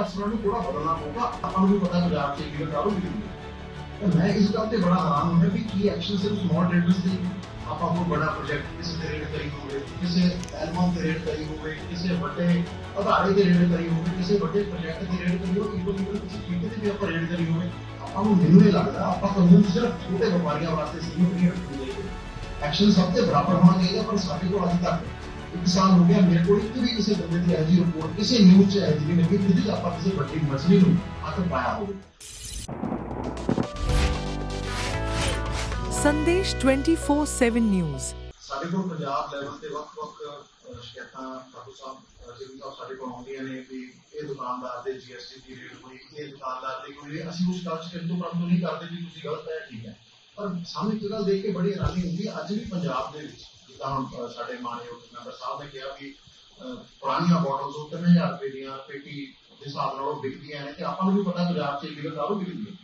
ਨਜ਼ਰੀਆ ਅਫਸਰਾਂ ਨੂੰ ਥੋੜਾ ਬਦਲਣਾ ਪਊਗਾ, ਆਪਾਂ ਨੂੰ ਵੀ ਪਤਾ ਪੰਜਾਬ 'ਚ ਕੀ ਕਾਰੂ ਵੀ ਤੇ ਮੈਂ ਇਸ ਗੱਲ ਤੇ ਬੜਾ ਹੈਰਾਨ ਹੁੰਦਾ ਵੀ ਕੀ ਐਕਸ਼ਨ ਸਿਰਫ ਸਮਾਲ ਟ੍ਰੇਡਰਸ ਦੇ ਆਪਾਂ ਕੋਈ ਬੜਾ ਪ੍ਰੋਜੈਕਟ ਕਿਸੇ ਤੇ ਰੇਡ ਕਰੀ ਹੋਵੇ, ਕਿਸੇ ਐਲਬਮ ਤੇ ਰੇਡ ਕਰੀ ਹੋਵੇ, ਕਿਸੇ ਵੱਡੇ ਅਧਾਰੇ ਤੇ ਰੇਡ ਕਰੀ ਹੋਵੇ, ਕਿਸੇ ਵੱਡੇ ਪ੍ਰੋਜੈਕਟ ਤੇ ਰੇਡ ਕਰੀ ਹੋਵੇ ਇਵਨ ਇਵਨ ਕਿਸੇ ਠੇਕੇ ਤੇ ਵੀ ਆਪਾਂ ਰੇਡ ਕਰੀ ਹੋਵੇ, ਆਪਾਂ ਨੂੰ ਮੈਨੂੰ ਇਹ ਲੱਗਦਾ ਆਪਾਂ ਕਾਨੂੰਨ ਸਿਰਫ ਛੋਟੇ ਵਪਾਰੀਆਂ ਵਾਸਤੇ ਸੀਮਿਤ ਨਹੀਂ ਰੱਖਣੀ ਚਾਹੀਦੀ ਐਕਸ਼ਨ ਸਭ ਤੇ ਬਰਾਬਰ ਹੋਣਾ ਚਾਹੀਦਾ, ਪਰ ਸਾਡੇ ਕੋਲ ਅੱਜ ਤੱਕ ਇੱਕ ਸਾਲ ਹੋ ਗਿਆ ਮੇਰੇ ਕੋਲ ਇੱਕ ਵੀ ਕਿਸੇ ਬੰਦੇ ਦੀ ਐਜੀ ਰਿਪੋਰਟ ਕਿਸੇ ਨਿਊਜ਼ 'ਚ ਐਜੀ ਨਹੀਂ ਲੱਗੀ ਜਿਹਦੇ ਆਪਾਂ ਕਿਸੇ ਵੱਡੀ ਮਸਲੇ ਨੂੰ ਹੱਥ ਪਾਇਆ ਹੋਵੇ। ਸੰਦੇਸ਼ 24/7 ਨਿਊਜ਼ ਸਾਡੇ ਕੋਲ ਪੰਜਾਬ ਲੈਵਲ ਤੇ ਵੱਖ-ਵੱਖ ਸ਼ਿਕਾਇਤਾਂ ਕਾਬੂ ਸਾਹਿਬ ਅਹ, ਜਿਹੜੀਆਂ ਸਾਡੇ ਕੋਲ ਆਉਂਦੀਆਂ ਨੇ ਕਿ ਇਹ ਦੁਕਾਨਦਾਰ ਦੇ ਜੀਐਸਟੀ ਦੀ ਰੇਟ ਹੋਈ ਇਹ ਦੁਕਾਨਦਾਰ ਦੀ ਕੋਈ ਅਸੀਂ ਉਸ ਗੱਲ 'ਚ ਕਿੰਤੂ ਪਰੰਤੂ ਨਹੀਂ ਕਰਦੇ ਵੀ ਤੁਸੀਂ ਗਲਤ ਹੈ ਠੀਕ ਹੈ। ਪਰ ਸਾਨੂੰ ਇੱਕ ਗੱਲ ਦੇਖ ਕੇ ਬੜੀ ਹੈਰਾਨੀ ਹੁੰਦੀ ਹੈ ਅੱਜ ਵੀ ਪੰਜਾਬ ਦੇ ਵਿੱਚ ਜਿੱਦਾਂ ਹੁਣ ਸਾਡੇ ਮਾਨਯੋਗ ਮੈਂਬਰ ਸਾਹਿਬ ਨੇ ਕਿਹਾ ਕਿ ਪੁਰਾਣੀਆਂ ਬੋਟਲਸ ਉਹ 3000 ਰੁਪਏ ਦੀਆਂ ਪੇਟੀ ਦੇ ਹਿਸਾਬ ਨਾਲ ਉਹ ਵਿਕਦੀਆਂ ਨੇ ਤੇ ਆਪਾਂ ਨੂੰ ਵੀ ਪਤਾ ਪੰਜਾਬ 'ਚ ਇਲੀਗਲ ਦਾਰੂ ਵਿਕਦੀ ਹੈ।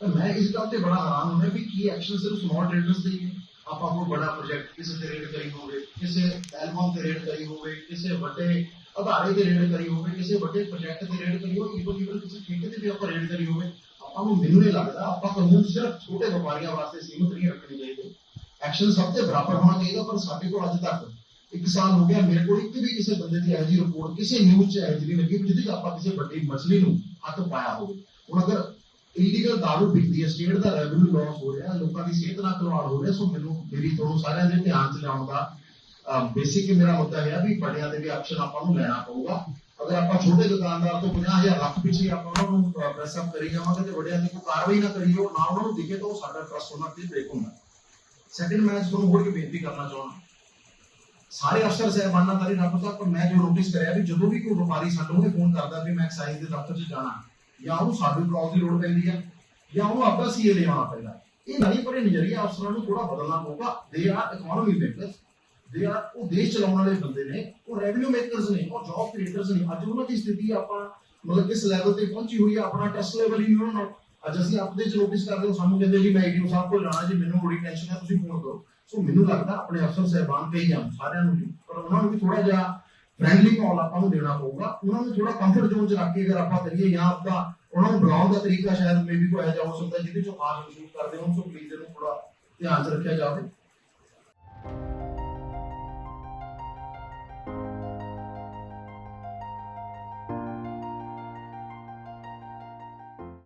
ਤਾਂ ਮੈਂ ਇਸ ਗੱਲ ਤੇ ਬੜਾ ਹੈਰਾਨ ਹੁੰਦਾ ਵੀ ਕੀ ਐਕਸ਼ਨ ਸਿਰਫ ਸਮਾਲ ਟ੍ਰੇਡਰਸ ਦੇ ਹੀ ਆਪਾਂ ਕੋਈ ਬੜਾ ਪ੍ਰੋਜੈਕਟ ਕਿਸੇ ਤੇ ਰੇਡ ਕਰੀ ਹੋਵੇ, ਕਿਸੇ ਐਲਬਮ ਤੇ ਰੇਡ ਕਰੀ ਹੋਵੇ, ਕਿਸੇ ਵੱਡੇ ਅਧਾਰੇ ਤੇ ਰੇਡ ਕਰੀ ਹੋਵੇ, ਕਿਸੇ ਵੱਡੇ ਪ੍ਰੋਜੈਕਟ ਤੇ ਰੇਡ ਕਰੀ ਹੋਵੇ ਇਵਨ ਇਵਨ ਕਿਸੇ ਠੇਕੇ ਤੇ ਵੀ ਆਪਾਂ ਰੇਡ ਕਰੀ ਹੋਵੇ, ਆਪਾਂ ਨੂੰ ਮੈਨੂੰ ਇਹ ਲੱਗਦਾ, ਆਪਾਂ ਕਾਨੂੰਨ ਸਿਰਫ ਛੋਟੇ ਵਪਾਰੀਆਂ ਵਾਸਤੇ ਸੀਮਿਤ ਨਹੀਂ ਰੱਖਣੀ ਚਾਹੀਦੀ। ਐਕਸ਼ਨ ਸਭ ਤੇ ਬਰਾਬਰ ਹੋਣਾ ਚਾਹੀਦਾ, ਪਰ ਸਾਡੇ ਕੋਲ ਅੱਜ ਤੱਕ ਇੱਕ ਸਾਲ ਹੋ ਗਿਆ, ਮੇਰੇ ਕੋਲ ਇੱਕ ਵੀ ਕਿਸੇ ਬੰਦੇ ਦੀ ਐਜੀ ਰਿਪੋਰਟ ਕਿਸੇ ਨਿਊਜ਼ 'ਚ ਐਜੀ ਨਹੀਂ ਲੱਗੀ ਜਿਹਦੇ 'ਚ ਆਪਾਂ ਕਿਸੇ ਵੱਡੀ ਮਸਲੇ ਨੂੰ ਹੱਥ ਪਾਇਆ ਹੋਵੇ। ਹੁਣ ਅਗਰ ਇਲੀਗਲ ਦਾਰੂ ਵਿਕਦੀ ਹੈ ਸਟੇਟ ਦਾ ਰੈਵਨਿਊ ਲਾਸ ਹੋ ਰਿਹਾ, ਲੋਕਾਂ ਦੀ ਸਿਹਤ ਨਾਲ ਖਿਲਵਾੜ ਹੋ ਰਿਹਾ, ਸੋ ਮੈਨੂੰ ਮੇਰੀ ਤੁਹਾਨੂੰ ਸਾਰਿਆਂ ਦੇ ਧਿਆਨ 'ਚ ਲਿਆਉਣ ਦਾ ਬੇਸਿਕ ਮੇਰਾ ਮੁੱਦਾ ਹੈ ਵੀ ਵੱਡਿਆਂ ਦੇ ਵੀ ਐਕਸ਼ਨ ਆਪਾਂ ਨੂੰ ਲੈਣਾ ਪਊਗਾ। ਅਗਰ ਆਪਾਂ ਛੋਟੇ ਦੁਕਾਨਦਾਰ ਤੋਂ 50000 ਲੱਖ ਪਿੱਛੇ ਆਪਾਂ ਉਹਨਾਂ ਨੂੰ ਪ੍ਰੈਸ ਅਪ ਕਰੀ ਜਾਵਾਂਗੇ ਤੇ ਵੱਡਿਆਂ ਦੀ ਕੋਈ ਕਾਰਵਾਈ ਨਾ ਕਰੀਏ, ਉਹ ਨਾ ਉਹਨਾਂ ਨੂੰ ਦਿਖੇ ਤਾਂ ਉਹ ਸਾਡਾ ਟਰਸਟ ਉਹਨਾਂ ਤੇ ਬ੍ਰੇਕ ਹੁੰਦਾ ਸੈਕੰਡ ਮੈਂ ਤੁਹਾਨੂੰ ਹੋਰ ਕੀ ਬੇਨਤੀ ਕਰਨਾ ਚਾਹੁੰਦਾ ਸਾਰੇ ਅਫਸਰ ਸਹਿਬਾਨਾਂ ਦਾ ਰੱਬ ਤੱਕ ਮੈਂ ਜੋ ਨੋਟਿਸ ਕਰਿਆ ਵੀ ਜਦੋਂ ਵੀ ਕੋਈ ਵਪਾਰੀ ਸਾਨੂੰ ਇਹ ਫੋਨ ਕਰਦਾ ਵੀ ਮੈਂ ਐਕਸਾਈਜ਼ ਦੇ ਦਫ਼ਤਰ 'ਚ ਜਾਣਾ, ਜਾਂ ਉਹਨੂੰ ਸਾਡੇ ਕਰਾਉ ਦੀ ਲੋੜ ਪੈਂਦੀ ਆ, ਜਾਂ ਉਹਨੂੰ ਆਪਦਾ ਸੀਏ ਲਿਆਉਣਾ ਪੈਂਦਾ, ਇਹ ਨਹੀਂ ਪਰ ਨਜ਼ਰੀਆ ਅਫਸਰਾਂ ਨੂੰ ਥੋੜਾ ਬਦਲਣਾ ਪਊਗਾ। They are economy makers they are ਉਹ ਦੇਸ਼ ਚਲਾਉਣ ਵਾਲੇ ਬੰਦੇ ਨੇ, ਉਹ ਰੈਵਨਿਊ ਮੇਕਰਸ ਨੇ, ਉਹ ਜੌਬ ਕ੍ਰੀਏਟਰਸ ਨੇ। ਅੱਜ ਉਹਨਾਂ ਦੀ ਸਥਿਤੀ ਆਪਾਂ ਮਤਲਬ ਕਿਸ ਲੈਵਲ ਤੇ ਪਹੁੰਚੀ ਹੋਈ ਹੈ ਆਪਣਾ ਟੈਸਟ ਲੈਵਲ ਹੀ ਉਹਨਾਂ ਨਾਲ ਅੱਜ ਅਸੀਂ ਆਪਦੇ ਚ ਨੋਟਿਸ ਕਰਦੇ ਹਾਂ ਸਾਨੂੰ ਕਹਿੰਦੇ ਜੀ, ਮੈਂ ਈਡੀਓ ਸਾਹਿਬ ਕੋਲ ਜਾਣਾ ਜੀ, ਮੈਨੂੰ ਬੜੀ ਟੈਨਸ਼ਨ ਹੈ, ਤੁਸੀਂ ਫੋਨ ਕਰੋ। ਸੋ ਮੈਨੂੰ ਲੱਗਦਾ ਆਪਣੇ ਅਫਸਰ ਸਹਿਬਾਨ ਤੇ ਹੀ ਜਾਣ ਸਾਰਿਆਂ ਨੂੰ ਨਹੀਂ ਪਰ ਉਹਨਾਂ ਨੂੰ ਵੀ ਥੋੜਾ ਜਿਹਾ ਫ੍ਰੈਂਡਲੀ ਮਾਹੌਲ ਆਪਾਂ ਨੂੰ ਦੇਣਾ ਪਊਗਾ। ਉਹਨਾਂ ਨੂੰ ਥੋੜਾ ਕੰਫਰਟ ਜ਼ੋਨ ਚ ਰੱਖ ਕੇ ਅਗਰ ਆਪਾਂ ਕਰੀਏ ਜਾਂ ਆਪਦਾ ਉਹਨਾਂ ਨੂੰ ਬੁਲਾਉਣ ਦਾ ਤਰੀਕਾ ਸ਼ਾਇਦ ਮੇਬੀ ਕੋਈ ਇਹੋ ਹੋ ਸਕਦਾ, ਜਿਹਦੇ ਚੋਂ ਖਾਸ ਮਹਿਸੂਸ ਕਰਦੇ ਹੋ ਸੋ ਪਲੀਜ਼ ਇਹਨੂੰ ਥੋੜਾ ਧਿਆਨ ਚ ਰੱਖਿਆ ਜਾਵੇ।